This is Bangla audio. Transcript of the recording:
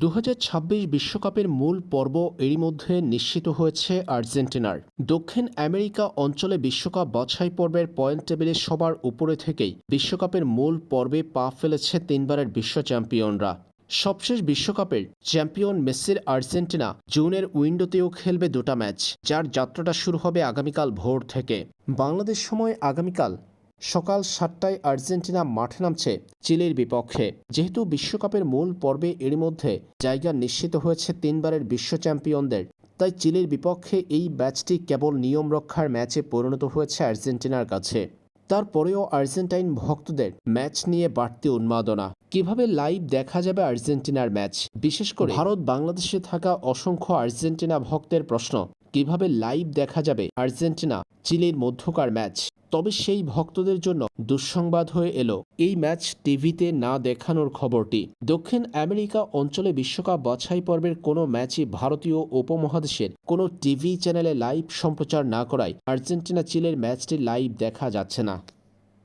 দু বিশ্বকাপের মূল পর্ব এরই মধ্যে নিশ্চিত হয়েছে আর্জেন্টিনার। দক্ষিণ আমেরিকা অঞ্চলে বিশ্বকাপ বাছাই পর্বের পয়েন্ট টেবিলে সবার উপরে থেকেই বিশ্বকাপের মূল পর্বে পা ফেলেছে তিনবারের বিশ্ব চ্যাম্পিয়নরা। সবশেষ বিশ্বকাপের চ্যাম্পিয়ন মেসির আর্জেন্টিনা জুনের উইন্ডোতেও খেলবে দুটা ম্যাচ, যার যাত্রাটা শুরু হবে আগামীকাল ভোর থেকে। বাংলাদেশ সময় আগামীকাল সকাল সাতটায় আর্জেন্টিনা মাঠে নামছে চিলির বিপক্ষে। যেহেতু বিশ্বকাপের মূল পর্বে এরই মধ্যে জায়গা নিশ্চিত হয়েছে তিনবারের বিশ্ব চ্যাম্পিয়নদের, তাই চিলির বিপক্ষে এই ম্যাচটি কেবল নিয়ম রক্ষার ম্যাচে পরিণত হয়েছে আর্জেন্টিনার কাছে। তারপরেও আর্জেন্টাইন ভক্তদের ম্যাচ নিয়ে বাড়তি উন্মাদনা। কীভাবে লাইভ দেখা যাবে আর্জেন্টিনার ম্যাচ? বিশেষ করে ভারত বাংলাদেশে থাকা অসংখ্য আর্জেন্টিনা ভক্তের প্রশ্ন। কীভাবে লাইভ দেখা যাবে আর্জেন্টিনা, চিলির মধ্যকার ম্যাচ। তবে সেই ভক্তদের জন্য দুঃসংবাদ হয়ে এলো। এই ম্যাচ টিভিতে না দেখানোর খবরটি। দক্ষিণ আমেরিকা অঞ্চলে বিশ্বকাপ বাছাই পর্বের কোনো ম্যাচই ভারতীয় উপমহাদেশের কোনো টিভি চ্যানেলে লাইভ সম্প্রচার না করায় আর্জেন্টিনা চিলের ম্যাচটি লাইভ দেখা যাচ্ছে না।